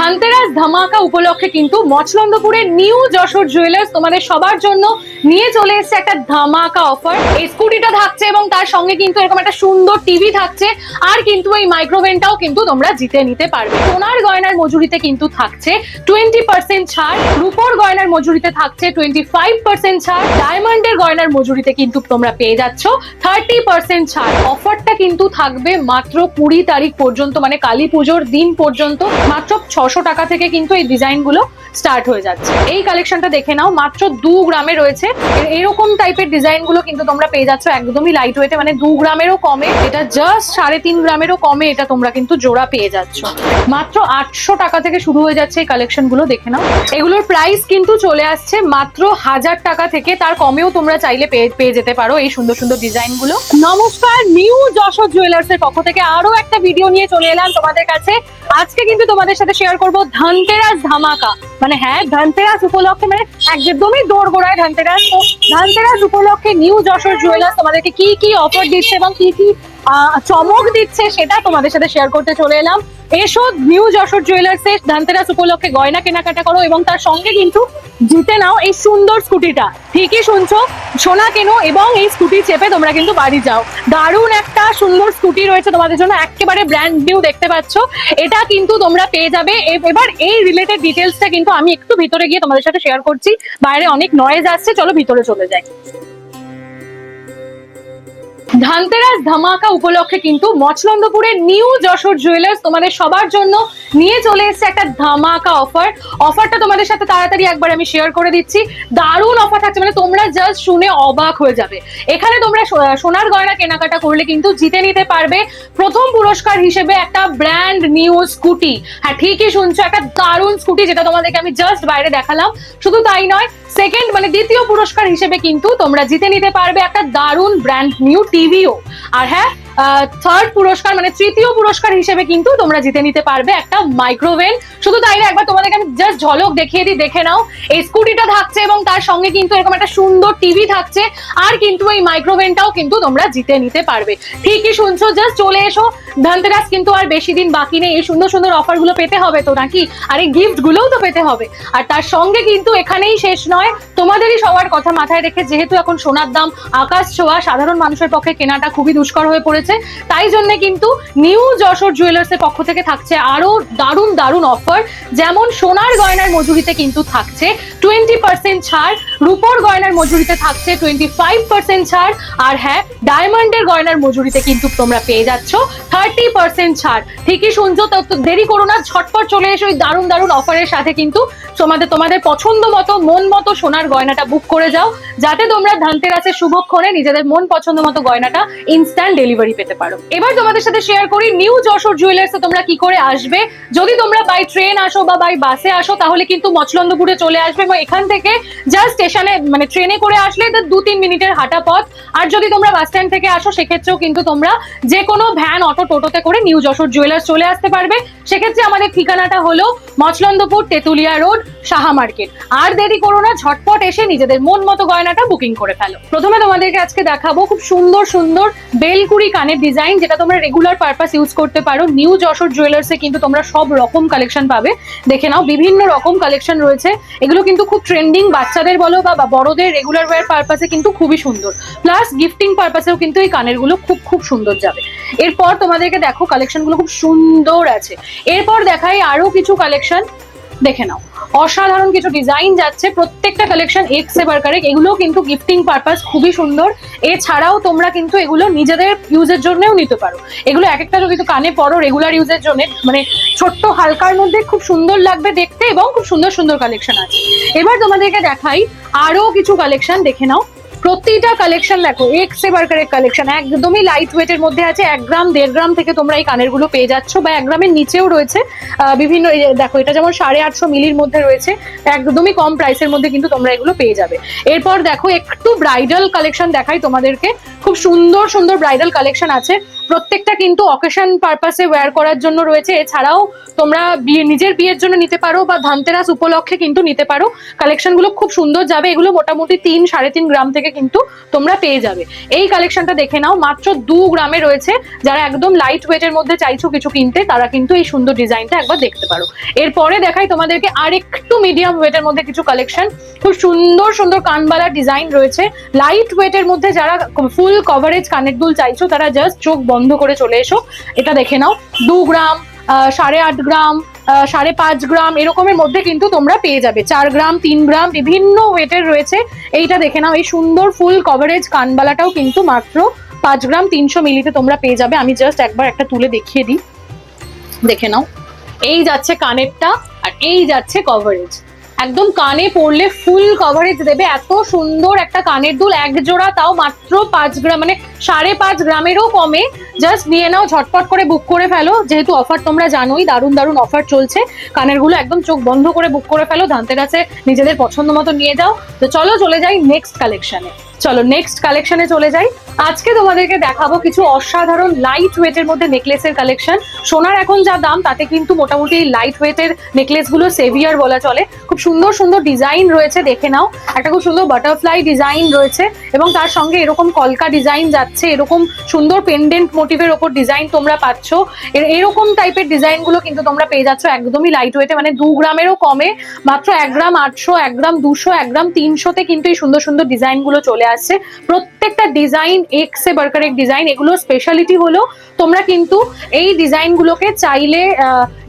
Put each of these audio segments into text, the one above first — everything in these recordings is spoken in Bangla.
ধানতেরাস ধামাকা উপলক্ষে কিন্তু মচলন্দপুরের নিউ যশোর জুয়েলার্স তোমাদের সবার জন্য নিয়ে চলে এসেছে একটা ধামাকা অফার এই স্কুটিটা থাকছে এবং তার সঙ্গে কিন্তু এরকম একটা সুন্দর টিভি থাকছে। আর কিন্তু এই মাইক্রোভেনটাও কিন্তু তোমরা জিতে নিতে পারবে। সোনার গয়নার মজুরিতে কিন্তু থাকছে টোয়েন্টি পার্সেন্ট ছাড়, রুপোর গয়নার মজুরিতে থাকছে টোয়েন্টি ফাইভ পার্সেন্ট ছাড় ডায়মন্ডের গয়নার মজুরিতে কিন্তু তোমরা পেয়ে যাচ্ছ থার্টি পার্সেন্ট ছাড়। অফারটা কিন্তু থাকবে মাত্র কুড়ি তারিখ পর্যন্ত মানে কালী পুজোর দিন পর্যন্ত, মাত্র ছশো টাকা থেকে কিন্তু এই ডিজাইনগুলো স্টার্ট হয়ে যাচ্ছে। এই কালেকশনটা দেখে নাও, মাত্র দু গ্রামে রয়েছে। এরকম টাইপের ডিজাইনগুলো কিন্তু তোমরা পেয়ে যাচ্ছ একদমই লাইট ওয়েটে মানে দু গ্রামেরও কমে, এটা জাস্ট সাড়ে তিন গ্রামেরও কমে, এটা তোমরা কিন্তু জোড়া পেয়ে যাচ্ছ। মাত্র আটশো টাকা থেকে শুরু হয়ে যাচ্ছে এই কালেকশনগুলো দেখে নাও। এগুলোর প্রাইস কিন্তু চলে আসছে মাত্র হাজার টাকা থেকে, তার কমেও তোমরা চাইলে পেয়ে যেতে পারো এই সুন্দর সুন্দর ডিজাইনগুলো নমস্কার, নিউ যশোর জুয়েলার্স এর পক্ষ থেকে আরও একটা ভিডিও নিয়ে চলে এলাম তোমাদের কাছে। আজকে কিন্তু তোমাদের সাথে শেয়ার করব ধনতেরাস ধামাকা। মানে হ্যাঁ ধনতেরাস উপলক্ষে মানে একদমই দৌড় গোড়ায় ধনতেরাস। তো ধনতেরাস উপলক্ষে নিউ যশোর জুয়েলার্স তোমাদেরকে কি কি অফার দিচ্ছে এবং কি কি আহ, চমক দিচ্ছে, সেটা তোমাদের সাথে শেয়ার করতে চলে এলাম। এসো নিউ যশোর জুয়েলার্স এর ধনতেরাস উপলক্ষে গয়না কেনাকাটা করো এবং তার সঙ্গে কিন্তু জিতে নাও এই সুন্দর স্কুটিটা। ঠিকই শুনছো, সোনা কেনো এবং এই স্কুটি চেপে তোমরা কিন্তু বাড়ি যাও। দারুণ একটা সুন্দর স্কুটি রয়েছে তোমাদের জন্য, একেবারে ব্র্যান্ড নিউ দেখতে পাচ্ছ। এটা কিন্তু তোমরা পেয়ে যাবে। এবার এই রিলেটেড ডিটেলসটা কিন্তু আমি একটু ভিতরে গিয়ে তোমাদের সাথে শেয়ার করছি। বাইরে অনেক নয়েজ আসছে, চলো ভিতরে চলে যাই। ধানতেরাস ধামাকা উপলক্ষে কিন্তু মচলন্দপুরের নিউ যশোর জুয়েলার্স তোমাদের সবার জন্য নিয়ে চলে এসেছে একটা ধামাকা অফার অফারটা তোমাদের সাথে তাড়াতাড়ি একবার আমি শেয়ার করে দিচ্ছি। দারুণ অফার থাকছে মানে তোমরা জাস্ট শুনে অবাক হয়ে যাবে। এখানে তোমরা সোনার গয়না কেনাকাটা করলে কিন্তু জিতে নিতে পারবে প্রথম পুরস্কার হিসেবে একটা ব্র্যান্ড নিউ স্কুটি হ্যাঁ ঠিকই শুনছো, একটা দারুণ স্কুটি যেটা তোমাদেরকে আমি জাস্ট বাইরে দেখালাম। শুধু তাই নয় সেকেন্ড মানে দ্বিতীয় পুরস্কার হিসেবে কিন্তু তোমরা জিতে নিতে পারবে একটা দারুণ ব্র্যান্ড নিউ টিভিও আর হ্যাঁ থার্ড পুরস্কার মানে তৃতীয় পুরস্কার হিসেবে কিন্তু তোমরা জিতে নিতে পারবে একটা মাইক্রোওভেন শুধু তাই না, একবার তোমাদেরকে আমি জাস্ট ঝলক দেখিয়ে দিই, দেখে নাও। এই স্কুটিটা থাকছে এবং তার সঙ্গে কিন্তু এরকম একটা সুন্দর টিভি থাকছে, আর কিন্তু এই মাইক্রোওভেনটাও কিন্তু তোমরা জিতে নিতে পারবে। ঠিকই শুনছো জাস্ট চলে এসো। ধনতেরাস কিন্তু আর বেশি দিন বাকি নেই, এই সুন্দর সুন্দর অফারগুলো পেতে হবে তো নাকি? আর এই গিফট গুলোও তো পেতে হবে। আর তার সঙ্গে কিন্তু এখানেই শেষ নয়, তোমাদেরই সবার কথা মাথায় রেখে যেহেতু এখন সোনার দাম, আকাশ ছোঁয়া, সাধারণ মানুষের পক্ষে কেনাটা খুবই দুষ্কর হয়ে পড়েছে। তাই জন্য কিন্তু নিউ যশোর জুয়েলার্স এর পক্ষ থেকে থাকছে আরও দারুণ দারুণ অফার যেমন সোনার গয়নার মজুরিতে কিন্তু থাকছে টোয়েন্টি পার্সেন্ট ছাড়, রূপোর গয়নার মজুরিতে থাকছে টোয়েন্টি ফাইভ পার্সেন্ট ছাড়, আর হ্যাঁ ডায়মন্ডের গয়নার মজুরিতে কিন্তু তোমরা পেয়ে যাচ্ছ থার্টি পার্সেন্ট ছাড়। ঠিকই শুনছো, তো দেরি করো না, ঝটপট চলে এসো এই দারুণ দারুণ অফারের সাথে কিন্তু তোমাদের তোমাদের পছন্দ মতো, মন মতো সোনার গয়নাটা বুক করে যাও, যাতে তোমরা ধানতেরাসের শুভক্ষণে নিজেদের মন পছন্দ মতো গয়নাটা ইনস্ট্যান্ট ডেলিভারি পেতে পারো। এবার তোমাদের সাথে শেয়ার করি নিউ যশোর জুয়েলার্সে তোমরা কি করে আসবে। যদি তোমরা বাই ট্রেন আসো বা বাই বাসে আসো, তাহলে কিন্তু মচলন্দপুরে চলে আসবে এবং এখান থেকে জাস্ট স্টেশনে মানে ট্রেনে করে আসলে দু তিন মিনিটের হাঁটা পথ। আর যদি তোমরা বাস স্ট্যান্ড থেকে আসো, সেক্ষেত্রেও কিন্তু তোমরা যে কোনো ভ্যান অটো টোটোতে করে নিউ যশোর জুয়েলার্স চলে আসতে পারবে। সেক্ষেত্রে আমাদের ঠিকানাটা হলো মচলন্দপুর তেতুলিয়া রোড, সাহা মার্কেট। আর দেরি করো না, ঝটপট এসে নিজেদের মন মতো গয়নাটা বুকিং করে ফেলো। প্রথমে তোমাদেরকে আজকে দেখাবো খুব সুন্দর সুন্দর বেলকুড়ি কানের ডিজাইন যেটা তোমরা রেগুলার পারপাস ইউজ করতে পারো। নিউ যশোর জুয়েলার্সে কিন্তু তোমরা সব রকম কালেকশন পাবে। দেখে নাও, বিভিন্ন রকম কালেকশন রয়েছে। এগুলো কিন্তু খুব ট্রেন্ডিং বাচ্চাদের বলো বা বড়দের রেগুলার ওয়্যার পারপাসে কিন্তু খুবই সুন্দর। প্লাস গিফটিং পারপাসেও কিন্তু এই কানেরগুলো খুব খুব সুন্দর যাবে। এরপর তোমাদেরকে দেখো কালেকশনগুলো খুব সুন্দর আছে। এরপর দেখাই আরও কিছু কালেকশন দেখে নাও। অসাধারণ কিছু ডিজাইন যাচ্ছে, প্রত্যেকটা কালেকশন এক্স এবার কারেক্ট এগুলো কিন্তু গিফটিং পারপাস খুবই সুন্দর। এছাড়াও তোমরা কিন্তু এগুলো নিজেদের ইউজের জন্যও নিতে পারো। এগুলো এক একটা যদি কানে পড়ো রেগুলার ইউজের জন্য মানে ছোট্ট হালকার মধ্যে খুব সুন্দর লাগবে দেখতে এবং খুব সুন্দর সুন্দর কালেকশন আছে। এবার তোমাদেরকে দেখাই আরও কিছু কালেকশন দেখে নাও। প্রতিটা কালেকশন দেখো এক্স এবার কারের কালেকশন একদমই লাইট ওয়েট এর মধ্যে আছে, এক গ্রাম, দেড় গ্রাম থেকে তোমরা এই কানেরগুলো পেয়ে যাচ্ছ বা এক গ্রামের নিচেও রয়েছে। বিভিন্ন দেখো, এটা যেমন সাড়ে আটশো মিলির মধ্যে রয়েছে, একদমই কম প্রাইসের মধ্যে কিন্তু তোমরা এগুলো পেয়ে যাবে। এরপর দেখো, একটু ব্রাইডাল কালেকশন দেখাই তোমাদেরকে। খুব সুন্দর সুন্দর ব্রাইডাল কালেকশন আছে। প্রত্যেকটা কিন্তু অকেশন পারপাসে ওয়্যার করার জন্য রয়েছে। এছাড়াও তোমরা বিয়ে নিজের বিয়ের জন্য নিতে পারো বা ধানতেরাস উপলক্ষে কিন্তু নিতে পারো। কালেকশনগুলো খুব সুন্দর যাবে। এগুলো মোটামুটি তিন, সাড়ে তিন গ্রাম থেকে কিন্তু তোমরা পেয়ে যাবে। এই কালেকশনটা দেখে নাও। মাত্র দু গ্রামে রয়েছে। যারা একদম লাইট ওয়েটের মধ্যে চাইছো কিছু কিনতে, তারা কিন্তু এই সুন্দর ডিজাইনটা একবার দেখতে পারো। এরপরে দেখাই তোমাদেরকে আর একটু মিডিয়াম ওয়েটের মধ্যে কিছু কালেকশন খুব সুন্দর সুন্দর কানবালা ডিজাইন রয়েছে। লাইট ওয়েটের মধ্যে যারা ফুল কভারেজ কানের দুল চাইছো, তারা জাস্ট চোখ বন্ধ করে চলে এসো। এটা দেখে নাও। দু গ্রাম সাড়ে আট গ্রাম সাড়ে পাঁচ গ্রাম এরকমের মধ্যে কিন্তু তোমরা পেয়ে যাবে। চার গ্রাম, তিন গ্রাম, বিভিন্ন ওয়েটের রয়েছে। এইটা দেখে নাও। এই সুন্দর ফুল কভারেজ কানবালাটাও কিন্তু মাত্র পাঁচ গ্রাম তিনশো মিলিতে তোমরা পেয়ে যাবে। আমি জাস্ট একবার একটা তুলে দেখিয়ে দিই। দেখে নাও। এই যাচ্ছে কানেরটা আর এই যাচ্ছে কভারেজ একদম কানে পড়লে ফুল কভারেজ দেবে। এত সুন্দর একটা কানের দুল, এক জোড়া তাও মাত্র পাঁচ গ্রাম মানে সাড়ে পাঁচ গ্রামেরও কমে। জাস্ট নিয়ে নাও, ঝটপট করে বুক করে ফেলো। যেহেতু অফার তোমরা জানোই, দারুণ দারুণ অফার চলছে। কানেরগুলো একদম চোখ বন্ধ করে বুক করে ফেলো। ধানতেরাসে নিজেদের পছন্দ মতো নিয়ে যাও। তো চলো চলে যাই নেক্সট কালেকশনে চলো নেক্সট কালেকশনে চলে যাই। আজকে তোমাদেরকে দেখাবো কিছু অসাধারণ লাইট ওয়েটের মধ্যে নেকলেসের কালেকশন সোনার এখন যা দাম, তাতে কিন্তু মোটামুটি লাইট ওয়েটের নেকলেসগুলো সেভিয়ার বলা চলে। খুব সুন্দর সুন্দর ডিজাইন রয়েছে, দেখে নাও। একটা খুব সুন্দর বাটারফ্লাই ডিজাইন রয়েছে এবং তার সঙ্গে এরকম কলকা ডিজাইন যাচ্ছে, এরকম সুন্দর পেন্ডেন্ট মোটিভের ওপর ডিজাইন তোমরা পাচ্ছ। এর- এরকম টাইপের ডিজাইনগুলো কিন্তু তোমরা পেয়ে যাচ্ছ একদমই লাইট ওয়েটে মানে দু গ্রামেরও কমে, মাত্র এক গ্রাম আটশো, এক গ্রাম দুশো, এক গ্রাম তিনশোতে কিন্তু এই সুন্দর সুন্দর ডিজাইনগুলো চলে আসছে প্রত্যেকটা ডিজাইন এক্সে বার্কার এক ডিজাইন এগুলো স্পেশালিটি হলো তোমরা কিন্তু এই ডিজাইন গুলোকে চাইলে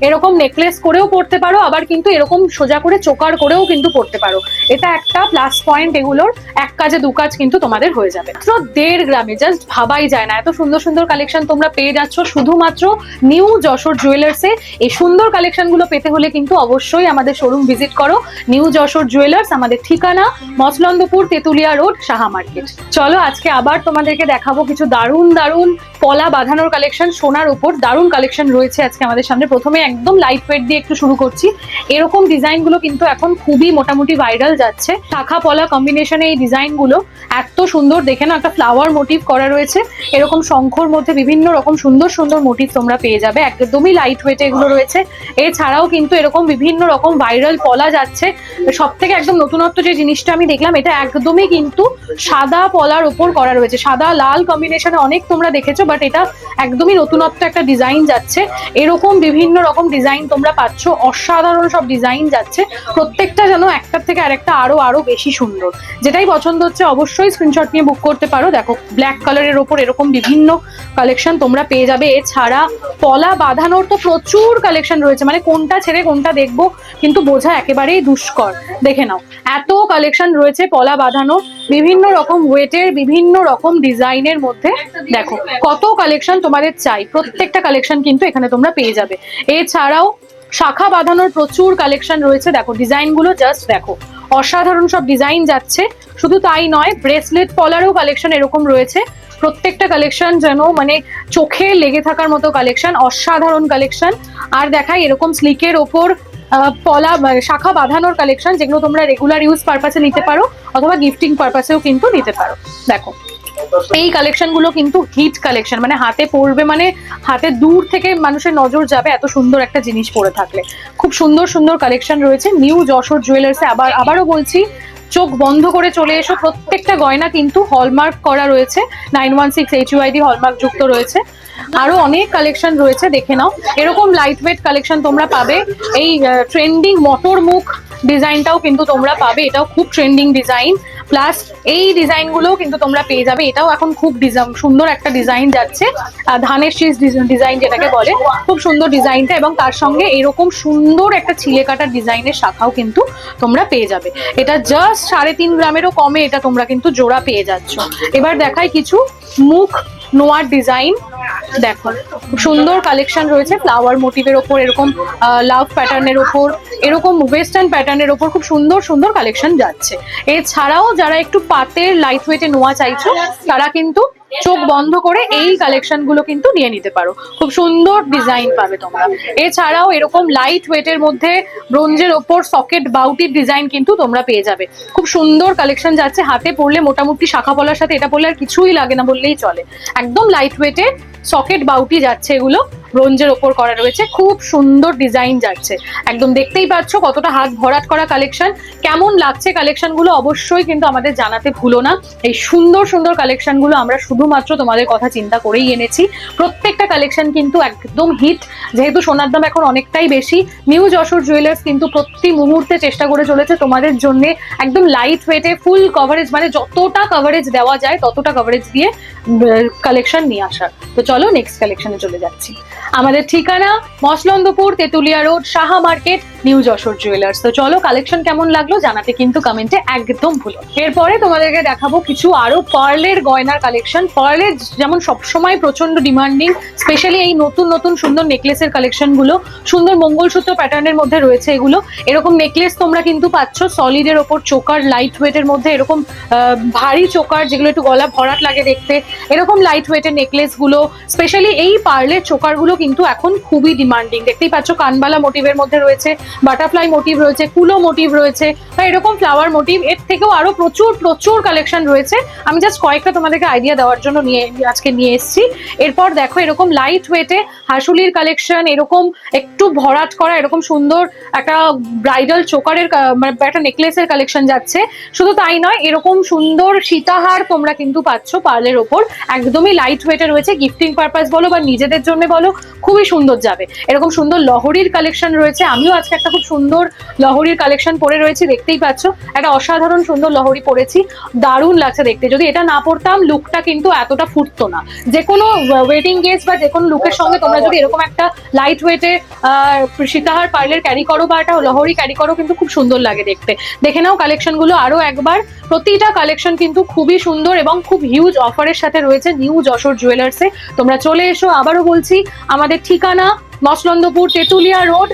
এরকম নেকলেস করেও পড়তে পারো, আবার কিন্তু এরকম সোজা করে চোকার করেও কিন্তু পড়তে পারো। এটা একটা প্লাস পয়েন্ট এগুলোর, এক কাজে দু কাজ কিন্তু তোমাদের হয়ে যাবে। মাত্র দেড় গ্রামে জাস্ট ভাবাই যায় না। এত সুন্দর সুন্দর কালেকশন তোমরা পেয়ে যাচ্ছ, শুধুমাত্র নিউ যশোর জুয়েলার্সে এই সুন্দর কালেকশনগুলো পেতে হলে কিন্তু অবশ্যই আমাদের শোরুম ভিজিট করো। নিউ যশোর জুয়েলার্স আমাদের ঠিকানা, মচলন্দপুর, তেতুলিয়া রোড সাহা মার্কেট চলো আজকে আবার তোমাদেরকে দেখাবো কিছু দারুণ দারুণ পলা বাঁধানোর কালেকশন সোনার উপর। দারুণ কালেকশন রয়েছে আজকে আমাদের সামনে। প্রথমে একদম লাইট ওয়েট দিয়ে একটু শুরু করছি। এরকম ডিজাইনগুলো কিন্তু এখন খুবই মোটামুটি ভাইরাল যাচ্ছে। শাখা পলা কম্বিনেশনে এই ডিজাইনগুলো এত সুন্দর। দেখে না একটা ফ্লাওয়ার মোটিভ করা রয়েছে। এরকম শঙ্খর মধ্যে বিভিন্ন রকম সুন্দর সুন্দর মোটিভ তোমরা পেয়ে যাবে। একদমই লাইট ওয়েটে এগুলো রয়েছে। এছাড়াও কিন্তু এরকম বিভিন্ন রকম ভাইরাল পলা যাচ্ছে। সব থেকে একদম নতুনত্ব যে জিনিসটা আমি দেখলাম, এটা একদমই কিন্তু সাদা পলার ওপর করা রয়েছে। সাদা লাল কম্বিনেশনে অনেক তোমরা দেখেছ বাট এটা একদমই নতুনত্ব একটা ডিজাইন যাচ্ছে। এরকম বিভিন্ন রকম ডিজাইন তোমরা পাচ্ছ। অসাধারণ সব ডিজাইন যাচ্ছে। প্রত্যেকটা যেন একটার থেকে আরেকটা আরও আরও বেশি সুন্দর। যেটাই পছন্দ হচ্ছে অবশ্যই স্ক্রিনশট নিয়ে বুক করতে পারো। দেখো ব্ল্যাক কালারের ওপর এরকম বিভিন্ন কালেকশন তোমরা পেয়ে যাবে। এছাড়া পলা বাঁধানোর তো প্রচুর কালেকশন রয়েছে। মানে কোনটা ছেড়ে কোনটা দেখব, কিন্তু বোঝা একেবারেই দুষ্কর। দেখে নাও, এত কালেকশন রয়েছে পলা বাঁধানো। বিভিন্ন রকম ওয়েটের বিভিন্ন রকম ডিজাইনের মধ্যে। দেখো, কত কালেকশন তোমাদের চাই। প্রত্যেকটা কালেকশন কিন্তু এখানে তোমরা পেয়ে যাবে। এছাড়াও শাখা বাঁধানোর প্রচুর কালেকশন রয়েছে। দেখো, ডিজাইনগুলো জাস্ট দেখো। অসাধারণ সব ডিজাইন যাচ্ছে। শুধু তাই নয় ব্রেসলেট পলারও কালেকশন এরকম রয়েছে। প্রত্যেকটা কালেকশন যেন মানে চোখে লেগে থাকার মতো কালেকশন অসাধারণ কালেকশন আর দেখাই, এরকম স্লিকের ওপর পলা শাখা বাঁধানোর কালেকশন যেগুলো তোমরা রেগুলার ইউজ পারপাসে নিতে পারো, অথবা গিফটিং পারপাসেও কিন্তু নিতে পারো। দেখো এই কালেকশনগুলো কিন্তু হিট কালেকশন মানে হাতে পড়বে মানে হাতে দূর থেকে মানুষের নজর যাবে এত সুন্দর একটা জিনিস পরে থাকলে। খুব সুন্দর সুন্দর কালেকশন রয়েছে। নিউ যশোর জুয়েলার্সে আবার, আবারও বলছি, চোখ বন্ধ করে চলে এসো। প্রত্যেকটা গয়না কিন্তু হলমার্ক করা রয়েছে। Nine one six H UID hallmark যুক্ত রয়েছে। আরও অনেক কালেকশন রয়েছে, দেখে নাও। এরকম লাইট ওয়েট কালেকশন তোমরা পাবে। এই ট্রেন্ডিং মটর মুখ ডিজাইনটাও কিন্তু তোমরা পাবে। এটাও খুব ট্রেন্ডিং ডিজাইন প্লাস এই ডিজাইনগুলোও কিন্তু তোমরা পেয়ে যাবে। এটাও এখন খুব সুন্দর একটা ডিজাইন যাচ্ছে। ধানের শীষ ডিজাইন যেটাকে বলে, খুব সুন্দর ডিজাইনটা এবং তার সঙ্গে এরকম সুন্দর একটা ছিলে কাটার ডিজাইনের শাখাও কিন্তু তোমরা পেয়ে যাবে। এটা জাস্ট সাড়ে তিন গ্রামেরও কমে এটা তোমরা কিন্তু জোড়া পেয়ে যাচ্ছ। এবার দেখাই কিছু মুখ নোয়ার ডিজাইন। দেখো, সুন্দর কালেকশন রয়েছে। ফ্লাওয়ার মোটিভের ওপর এরকম লাভ প্যাটার্নের ওপর এরকম ওয়েস্টার্ন প্যাটার্নের ওপর খুব সুন্দর সুন্দর কালেকশন যাচ্ছে। এছাড়াও যারা একটু পাতের লাইট ওয়েটে নোয়া চাইছো, তারা কিন্তু চোখ বন্ধ করে এই কালেকশনগুলো কিন্তু নিয়ে নিতে পারো। খুব সুন্দর ডিজাইন পাবে তোমরা। এছাড়াও এরকম লাইট ওয়েটের মধ্যে ব্রোঞ্জের ওপর সকেট বাউটির ডিজাইন কিন্তু তোমরা পেয়ে যাবে। খুব সুন্দর কালেকশন যাচ্ছে। হাতে পড়লে মোটামুটি শাখা পলার সাথে এটা পড়লে আর কিছুই লাগে না বললেই চলে। একদম লাইট ওয়েটে সকেট বাউটি যাচ্ছে এগুলো। ব্রোঞ্জের ওপর করা রয়েছে। খুব সুন্দর ডিজাইন যাচ্ছে। একদম দেখতেই পাচ্ছ কতটা হাত ভরাট করা কালেকশন। কেমন লাগছে কালেকশনগুলো অবশ্যই কিন্তু আমাদের জানাতে ভুলো না। এই সুন্দর সুন্দর কালেকশনগুলো আমরা শুধুমাত্র তোমাদের কথা চিন্তা করেই এনেছি। প্রত্যেকটা কালেকশন কিন্তু একদম হিট। যেহেতু সোনার দাম এখন অনেকটাই বেশি, নিউ যশোর জুয়েলার্স কিন্তু প্রতি মুহূর্তে চেষ্টা করে চলেছে তোমাদের জন্য একদম লাইট ওয়েটে ফুল কভারেজ মানে যতটা কভারেজ দেওয়া যায় ততটা কভারেজ দিয়ে কালেকশন নিয়ে আসার। তো চলো নেক্সট কালেকশনে চলে যাচ্ছি। আমাদের ঠিকানা Masalandapur Tetulia road Saha market new Jashore jewellers তো চলো কালেকশন কেমন লাগল জানাতে কিন্তু কমেন্টে একদম ভুলো। এরপরে তোমাদেরকে দেখাবো কিছু আরও পার্লের গয়নার কালেকশন পার্লের যেমন সবসময় প্রচণ্ড ডিমান্ডিং স্পেশালি এই নতুন নতুন সুন্দর নেকলেসের কালেকশনগুলো, সুন্দর মঙ্গলসূত্র প্যাটার্নের মধ্যে রয়েছে এগুলো। এরকম নেকলেস তোমরা কিন্তু পাচ্ছ সলিডের ওপর চোকার লাইট ওয়েটের মধ্যে, এরকম ভারী চোকার যেগুলো একটু গলা ভরাট লাগে দেখতে, এরকম লাইট ওয়েটের নেকলেসগুলো স্পেশালি এই পার্লের চোকারগুলো কিন্তু এখন খুবই ডিমান্ডিং দেখতেই পাচ্ছ, কানবালা মোটিভের মধ্যে রয়েছে। বাটারফ্লাই মোটিভ রয়েছে, কুলো মোটিভ রয়েছে, বা এরকম ফ্লাওয়ার মোটিভ এর থেকেও আরও প্রচুর প্রচুর কালেকশন রয়েছে। আমি জাস্ট কয়েকটা তোমাদেরকে আইডিয়া দেওয়ার জন্য নিয়ে, আজকে নিয়ে এসেছি। এরপর দেখো এরকম লাইট ওয়েটে হাসুলির কালেকশন এরকম একটু ভরাট করা, এরকম সুন্দর একটা ব্রাইডাল চোকারের মানে একটা নেকলেসের কালেকশন যাচ্ছে। শুধু তাই নয়, এরকম সুন্দর সীতাহার তোমরা কিন্তু পাচ্ছ পার্লের ওপর। একদমই লাইট ওয়েটে রয়েছে গিফটিং পারপাস বলো বা নিজেদের জন্য বলো, খুবই সুন্দর যাবে। এরকম সুন্দর লহরির কালেকশন রয়েছে, আমিও আজকে একটা খুব সুন্দর লহরির কালেকশন পরে রয়েছে, দেখতেই পাচ্ছ। একটা অসাধারণ সুন্দর লহরি পরেছি। দারুণ লাগছে দেখতে। যদি এটা না পরতাম লুকটা কিন্তু এতটা ফুটতো না। যে কোনো ওয়েডিং গেস্ট বা যে কোনো লুকের সঙ্গে তোমরা যদি এরকম একটা লাইট ওয়েটে সীতাহার পার্লের ক্যারি করো বা একটা লহরি ক্যারি করো, কিন্তু খুব সুন্দর লাগে দেখতে। দেখে নাও কালেকশনগুলো আরও একবার। প্রতিটা কালেকশন কিন্তু খুবই সুন্দর এবং খুব হিউজ অফারের সাথে রয়েছে। নিউ যশোর জুয়েলার্সে তোমরা চলে এসো। আবারও বলছি, আমাদের ঠিকানা মসলন্দপুর তেতুলিয়া রোড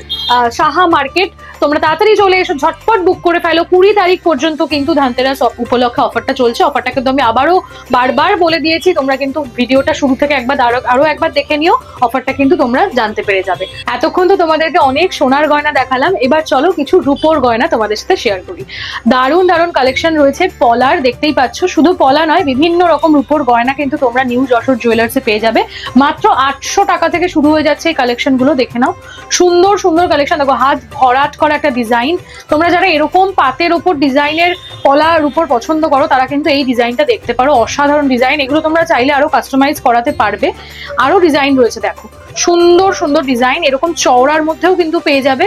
সাহা মার্কেট তোমরা তাড়াতাড়ি চলে এসো, ঝটপট বুক করে ফেলো। কুড়ি তারিখ পর্যন্ত কিন্তু ধানতেরাস উপলক্ষে অফারটা চলছে। অফারটা কিন্তু আমি আবারও বারবার বলে দিয়েছি, তোমরা কিন্তু ভিডিওটা শুরু থেকে একবার আরও আরও একবার দেখে নিও অফারটা কিন্তু তোমরা জানতে পেরে যাবে। এতক্ষণ তো তোমাদেরকে অনেক সোনার গয়না দেখালাম, এবার চলো কিছু রূপোর গয়না তোমাদের সাথে শেয়ার করি। দারুণ দারুণ কালেকশন রয়েছে, পলার দেখতেই পাচ্ছ, শুধু পলা নয়, বিভিন্ন রকম রূপোর গয়না কিন্তু তোমরা নিউ যশোর জুয়েলার্সে পেয়ে যাবে। মাত্র আটশো টাকা থেকে শুরু হয়ে যাচ্ছে এই কালেকশনগুলো, দেখে নাও। সুন্দর সুন্দর কালেকশন দেখো, হাত ভরাট করা একটা ডিজাইন তোমরা যারা এরকম পাতের ওপর ডিজাইনের পলার উপর পছন্দ করো, তারা কিন্তু এই ডিজাইনটা দেখতে পারো। অসাধারণ ডিজাইন এগুলো তোমরা চাইলে আরও কাস্টমাইজ করাতে পারবে। আরও ডিজাইন রয়েছে, দেখো। সুন্দর সুন্দর ডিজাইন এরকম চওড়ার মধ্যেও কিন্তু পেয়ে যাবে।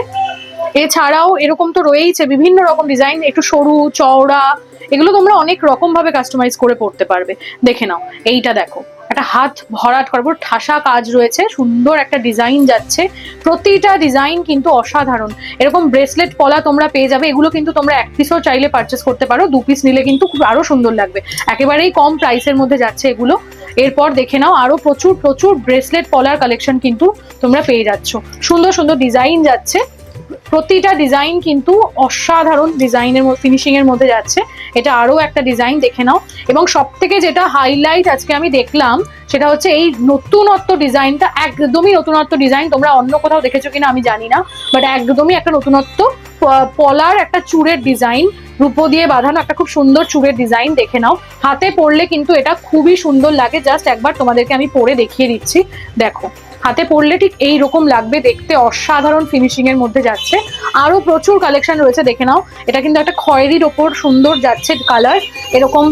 এছাড়াও এরকম তো রয়েইছে বিভিন্ন রকম ডিজাইন একটু সরু, চওড়া, এগুলো তোমরা অনেক রকম ভাবে কাস্টমাইজ করে পড়তে পারবে। দেখে নাও। এইটা দেখো। একটা হাত ভরাট পর ঠাসা কাজ রয়েছে, সুন্দর একটা ডিজাইন যাচ্ছে। প্রতিটা ডিজাইন কিন্তু অসাধারণ। এরকম ব্রেসলেট পলা তোমরা পেয়ে যাবে, এগুলো কিন্তু তোমরা এক পিসও চাইলে পারচেস করতে পারো। দু পিস নিলে কিন্তু খুব আরও সুন্দর লাগবে। একেবারেই কম প্রাইসের মধ্যে যাচ্ছে এগুলো। এরপর দেখে নাও, আরও প্রচুর প্রচুর ব্রেসলেট পলার কালেকশন কিন্তু তোমরা পেয়ে যাচ্ছ। সুন্দর সুন্দর ডিজাইন যাচ্ছে। প্রতিটা ডিজাইন কিন্তু অসাধারণ ডিজাইনের ফিনিশিং এর মধ্যে যাচ্ছে। এটা আরও একটা ডিজাইন দেখে নাও। এবং সব থেকে যেটা হাইলাইট আজকে আমি দেখলাম, সেটা হচ্ছে এই নতুনত্ব ডিজাইনটা একদমই নতুনত্ব ডিজাইন তোমরা অন্য কোথাও দেখেছ কিনা আমি জানি না বাট একদমই একটা নতুনত্ব পলার একটা চূড়ের ডিজাইন রূপো দিয়ে বাঁধানো একটা খুব সুন্দর চূড়ের ডিজাইন দেখে নাও। হাতে পরলে কিন্তু এটা খুবই সুন্দর লাগে। জাস্ট একবার তোমাদেরকে আমি পরে দেখিয়ে দিচ্ছি। দেখো। হাতে পড়লে ঠিক এই রকম লাগবে, দেখতে অসাধারণ ফিনিশিং এর মধ্যে যাচ্ছে। আরও প্রচুর কালেকশন রয়েছে, দেখে নাও। এটা কিন্তু একটা খয়েরির ওপর সুন্দর যাচ্ছে কালার এরকম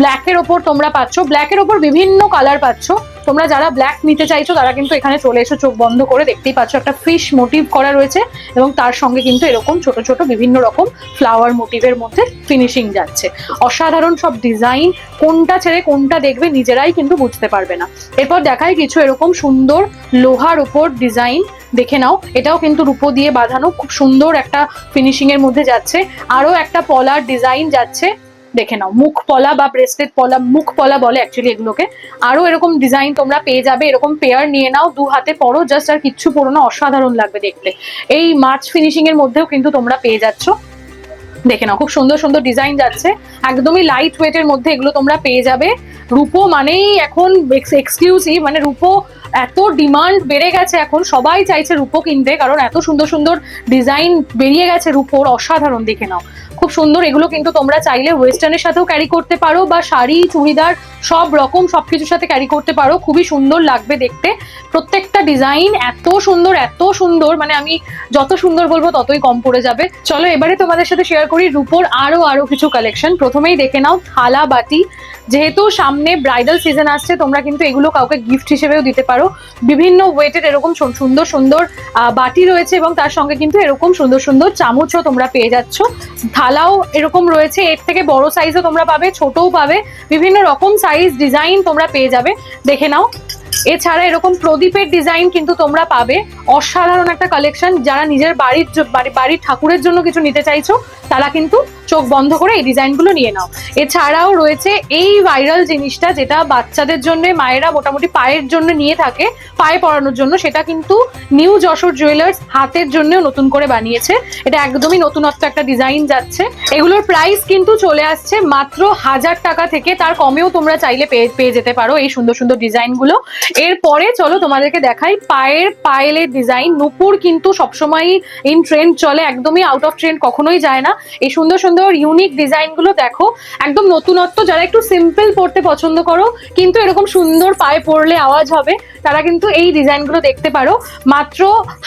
ব্ল্যাকের ওপর তোমরা পাচ্ছ। ব্ল্যাকের ওপর বিভিন্ন কালার পাচ্ছ। তোমরা যারা ব্ল্যাক নিতে চাইছো, তারা কিন্তু এখানে চলে এসো, চোখ বন্ধ করে দেখতেই পাচ্ছ একটা ফিশ মোটিভ করা রয়েছে এবং তার সঙ্গে কিন্তু এরকম ছোট ছোট বিভিন্ন রকম ফ্লাওয়ার মোটিভের মধ্যে ফিনিশিং যাচ্ছে। অসাধারণ সব ডিজাইন কোনটা ছেড়ে কোনটা দেখবে নিজেরাই কিন্তু বুঝতে পারবে না। এরপর দেখায় কিছু এরকম সুন্দর লোহার উপর ডিজাইন দেখে নাও, এটাও কিন্তু রূপো দিয়ে বাঁধানো, খুব সুন্দর একটা ফিনিশিং এর মধ্যে যাচ্ছে। আরও একটা পলার ডিজাইন যাচ্ছে। দেখে নাও। মুখ পলা বা ব্রেসলেট পলা, মুখ পলা বলে অ্যাকচুয়ালি এগুলোকে। আরও এরকম ডিজাইন তোমরা পেয়ে যাবে, এরকম পেয়ার নিয়ে নাও, দু হাতে পরো জাস্ট আর কিচ্ছু পরো না, অসাধারণ লাগবে দেখতে। এই মার্চ ফিনিশিং এর মধ্যেও কিন্তু তোমরা পেয়ে যাচ্ছ। দেখে নাও, খুব সুন্দর সুন্দর ডিজাইন যাচ্ছে। একদমই লাইট ওয়েটের মধ্যে এগুলো তোমরা পেয়ে যাবে। রূপো মানেই এখন এক্সক্লুসিভ মানে রূপো এত ডিমান্ড বেড়ে গেছে এখন, সবাই চাইছে রূপো কিনতে, কারণ এত সুন্দর সুন্দর ডিজাইন বেরিয়ে গেছে রূপোর, অসাধারণ দেখে নাও। খুব সুন্দর, এগুলো কিন্তু তোমরা চাইলে ওয়েস্টার্নের সাথেও ক্যারি করতে পারো বা শাড়ি, চুড়িদার, সব রকম সবকিছুর সাথে ক্যারি করতে পারো। খুবই সুন্দর লাগবে দেখতে। প্রত্যেকটা ডিজাইন এত সুন্দর এত সুন্দর মানে আমি যত সুন্দর বলব ততই কম পড়ে যাবে। চলো এবারে তোমাদের সাথে শেয়ার করি রূপোর আরও আরও কিছু কালেকশন প্রথমেই দেখে নাও থালা বাটি। যেহেতু সামনে ব্রাইডাল সিজন আসছে, তোমরা কিন্তু এগুলো কাউকে গিফট হিসেবেও দিতে পারো। বিভিন্ন ওয়েটের এরকম সুন্দর সুন্দর বাটি রয়েছে এবং তার সঙ্গে কিন্তু এরকম সুন্দর সুন্দর চামচও তোমরা পেয়ে যাচ্ছ। থালাও এরকম রয়েছে। এর থেকে বড় সাইজও তোমরা পাবে, ছোটও পাবে। বিভিন্ন রকম সাইজ ডিজাইন তোমরা পেয়ে যাবে। দেখে নাও। এছাড়া এরকম প্রদীপের ডিজাইন কিন্তু তোমরা পাবে। অসাধারণ একটা কালেকশন যারা নিজের বাড়ির বাড়ির ঠাকুরের জন্য কিছু নিতে চাইছো, তারা কিন্তু চোখ বন্ধ করে এই ডিজাইনগুলো নিয়ে নাও। এছাড়াও রয়েছে এই ভাইরাল জিনিসটা যেটা বাচ্চাদের জন্য, মায়েরা মোটামুটি পায়ের জন্য নিয়ে থাকে, পায়ে পরানোর জন্য। সেটা কিন্তু নিউ যশোর জুয়েলার্স হাতের জন্য নতুন করে বানিয়েছে। এটা একদমই নতুনত্ব একটা ডিজাইন যাচ্ছে। এগুলোর প্রাইস কিন্তু চলে আসছে মাত্র হাজার টাকা থেকে। তার কমেও তোমরা চাইলে পেয়ে পেয়ে যেতে পারো এই সুন্দর সুন্দর ডিজাইনগুলো। এরপরে চলো তোমাদেরকে দেখাই পায়ের পায়েলের ডিজাইন। নুপুর কিন্তু সবসময়ই ইন ট্রেন্ড চলে, একদমই আউট অফ ট্রেন্ড কখনোই যায় না। এই সুন্দর সুন্দর ইউনিক ডিজাইনগুলো দেখো। একদম নতুনত্ব, যারা একটু সিম্পল পড়তে পছন্দ করো, কিন্তু এরকম সুন্দর পায়ে পড়লে আওয়াজ হবে, তারা কিন্তু এই ডিজাইনগুলো দেখতে পারো। মাত্র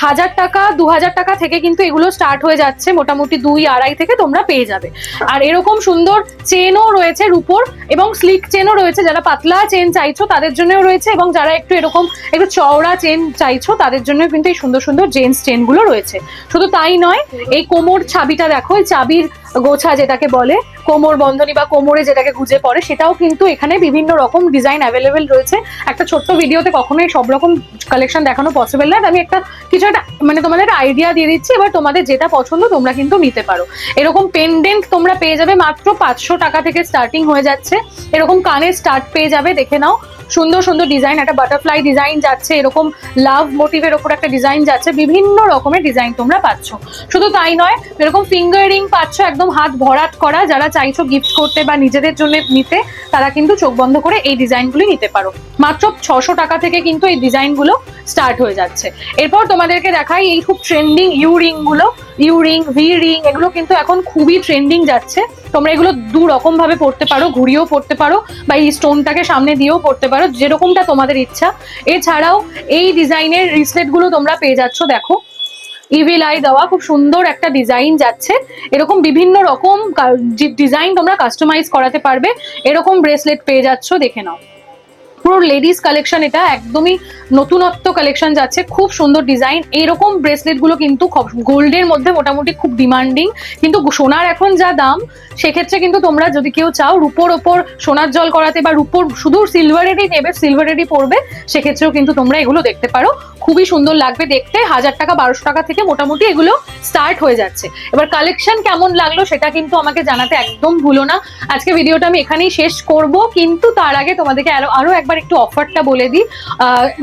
হাজার টাকা, দু হাজার টাকা থেকে কিন্তু এগুলো স্টার্ট হয়ে যাচ্ছে, মোটামুটি দুই আড়াই থেকে তোমরা পেয়ে যাবে। আর এরকম সুন্দর চেনও রয়েছে রুপোর, এবং স্লিক চেনও রয়েছে। যারা পাতলা চেন চাইছো, তাদের জন্যও রয়েছে, এবং যারা একটু এরকম একটু চওড়া চেন চাইছো, তাদের জন্য কিন্তু এই সুন্দর সুন্দর জেন্টস চেনগুলো রয়েছে। শুধু তাই নয়, এই কোমর চাবিটা দেখো, এই চাবির গোছা যেটাকে বলে, কোমর বন্ধনী বা কোমরে যেটাকে গুজে পড়ে, সেটাও কিন্তু এখানে বিভিন্ন রকম ডিজাইন অ্যাভেলেবেল রয়েছে। একটা ছোট্ট ভিডিওতে কখনোই সব রকম কালেকশন দেখানো পসিবল না। আমি একটা কিছু একটা মানে তোমাদের একটা আইডিয়া দিয়ে দিচ্ছি, এবার তোমাদের যেটা পছন্দ তোমরা কিন্তু নিতে পারো। এরকম পেন্ডেন্ট তোমরা পেয়ে যাবে মাত্র পাঁচশো টাকা থেকে স্টার্টিং হয়ে যাচ্ছে। এরকম কানের স্টার্ট পেয়ে যাবে, দেখে নাও। সুন্দর সুন্দর ডিজাইন একটা বাটারফ্লাই ডিজাইন যাচ্ছে, এরকম লাভ মোটিভের ওপর একটা ডিজাইন যাচ্ছে, বিভিন্ন রকমের ডিজাইন তোমরা পাচ্ছ। শুধু তাই নয়, এরকম ফিঙ্গার রিং পাচ্ছ, একদম হাত ভরাট করা, যারা চাইছো গিফট করতে বা নিজেদের জন্য নিতে, তারা কিন্তু চোখ বন্ধ করে এই ডিজাইনগুলি নিতে পারো। মাত্র ছশো টাকা থেকে কিন্তু এই ডিজাইনগুলো স্টার্ট হয়ে যাচ্ছে। এরপর তোমাদেরকে দেখাই এই খুব ট্রেন্ডিং ইউ রিংগুলো। ইউ রিং ভি রিং এগুলো কিন্তু এখন খুবই ট্রেন্ডিং যাচ্ছে। তোমরা এগুলো দু রকম ভাবে পড়তে পারো, ঘুরিয়েও পড়তে পারো বা এই স্টোনটাকে সামনে দিয়েও পড়তে পারো, যেরকমটা তোমাদের ইচ্ছা। এছাড়াও এই ডিজাইনের রিসলেটগুলো তোমরা পেয়ে যাচ্ছ, দেখো। ইভিল আই দেওয়া, খুব সুন্দর একটা ডিজাইন যাচ্ছে। এরকম বিভিন্ন রকম ডিজাইন তোমরা কাস্টমাইজ করাতে পারবে। এরকম ব্রেসলেট পেয়ে যাচ্ছ, দেখে নাও। পুরো লেডিস কালেকশন এটা একদমই নতুনত্ব কালেকশন যাচ্ছে, খুব সুন্দর ডিজাইন এইরকম ব্রেসলেটগুলো কিন্তু গোল্ডের মধ্যে মোটামুটি খুব ডিমান্ডিং কিন্তু সোনার এখন যা দাম, সেক্ষেত্রে কিন্তু তোমরা যদি কেউ চাও রুপোর ওপর সোনার জল করাতে বা রুপোর শুধু সিলভারেরই নেবে সিলভারেরই পড়বে সেক্ষেত্রেও কিন্তু তোমরা এগুলো দেখতে পারো। খুবই সুন্দর লাগবে দেখতে। হাজার টাকা, বারোশো টাকা থেকে মোটামুটি এগুলো স্টার্ট হয়ে যাচ্ছে। এবার কালেকশন কেমন লাগল সেটা কিন্তু আমাকে জানাতে একদম ভুলো না। আজকে ভিডিওটা আমি এখানেই শেষ করব, কিন্তু তার আগে তোমাদেরকে আরও আরও একবার একটু অফারটা বলে দিই।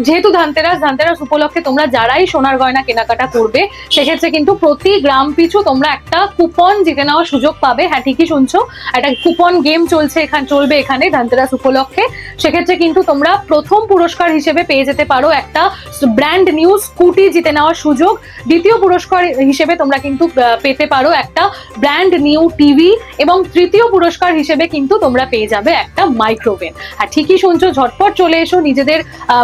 যেহেতু ধানতেরাস ধানতেরাস উপলক্ষে তোমরা যারাই সোনার গয়না কেনাকাটা করবে, সেক্ষেত্রে কিন্তু প্রতি গ্রাম পিছু তোমরা একটা কুপন জিতে নেওয়ার সুযোগ পাবে। হ্যাঁ ঠিকই শুনছো। একটা কুপন গেম চলছে এখানে, চলবে এখানে ধানতেরাস উপলক্ষে। সেক্ষেত্রে কিন্তু তোমরা প্রথম পুরস্কার হিসেবে পেয়ে যেতে পারো একটা ব্র্যান্ড নিউ স্কুটি জিতে নেওয়ার সুযোগ। দ্বিতীয় পুরস্কার হিসেবে তোমরা কিন্তু পেতে পারো একটা ব্র্যান্ড নিউ টিভি এবং তৃতীয় পুরস্কার হিসেবে কিন্তু তোমরা পেয়ে যাবে একটা মাইক্রোওভেন আর ঠিকই শুনছো, ঝটপট চলে এসো, নিজেদের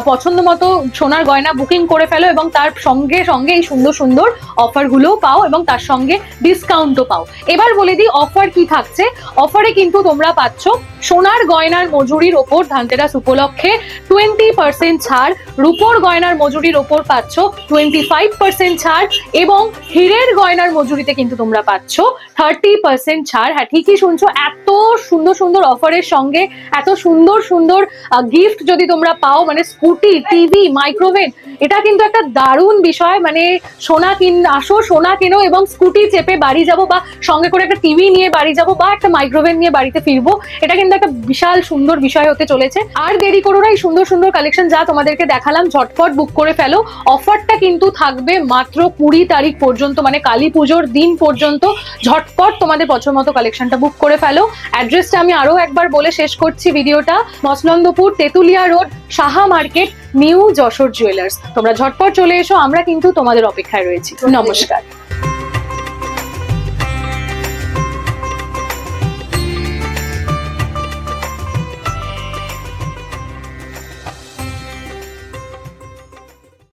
পছন্দ মতো সোনার গয়না বুকিং করে ফেলো এবং তার সঙ্গে সঙ্গে এই সুন্দর সুন্দর অফারগুলোও পাও এবং তার সঙ্গে ডিসকাউন্টও পাও। এবার বলে দিই, অফার কি থাকছে? অফারে কিন্তু তোমরা পাচ্ছ সোনার গয়নার মজুরির ওপর ধানতেরাস উপলক্ষে টোয়েন্টি পার্সেন্ট ছাড়, রুপোর গয়নার মজুরির ওপর পাচ্ছ টোয়েন্টি ফাইভ পার্সেন্ট ছাড় এবং হীরের গয়নার মজুরিতে কিন্তু তোমরা পাচ্ছ থার্টি পার্সেন্ট ছাড়। হ্যাঁ ঠিকই শুনছো, এত সুন্দর সুন্দর অফারের সঙ্গে, এত সুন্দর সুন্দর গিফট যদি তোমরা পাও মানে স্কুটি, টিভি মাইক্রোওয়েভ এটা কিন্তু একটা দারুণ বিষয় মানে সোনা কিন, আসো সোনা কেনো এবং স্কুটি চেপে বাড়ি যাব বা সঙ্গে করে একটা টিভি নিয়ে বাড়ি যাব বা একটা মাইক্রোওয়েভ নিয়ে বাড়িতে ফিরবো, এটা কিন্তু একটা বিশাল সুন্দর বিষয় হতে চলেছে। আর দেরি করো না, এই সুন্দর সুন্দর কালেকশন যা তোমাদেরকে দেখালাম, ঝটপট বুক করে ফেলো। অফারটা কিন্তু থাকবে মাত্র কুড়ি তারিখ পর্যন্ত মানে কালী পুজোর দিন পর্যন্ত। ঝটপট তোমাদের পছন্দ মতো কালেকশনটা বুক করে ফেলো। অ্যাড্রেসটা আমি আরও একবার বলে শেষ করছি ভিডিওটা। Masnandapur Tetulia road Saha market new Jashore jewellers তোমরা ঝটপট চলে এসো আমরা কিন্তু তোমাদের অপেক্ষায় রয়েছি। নমস্কার।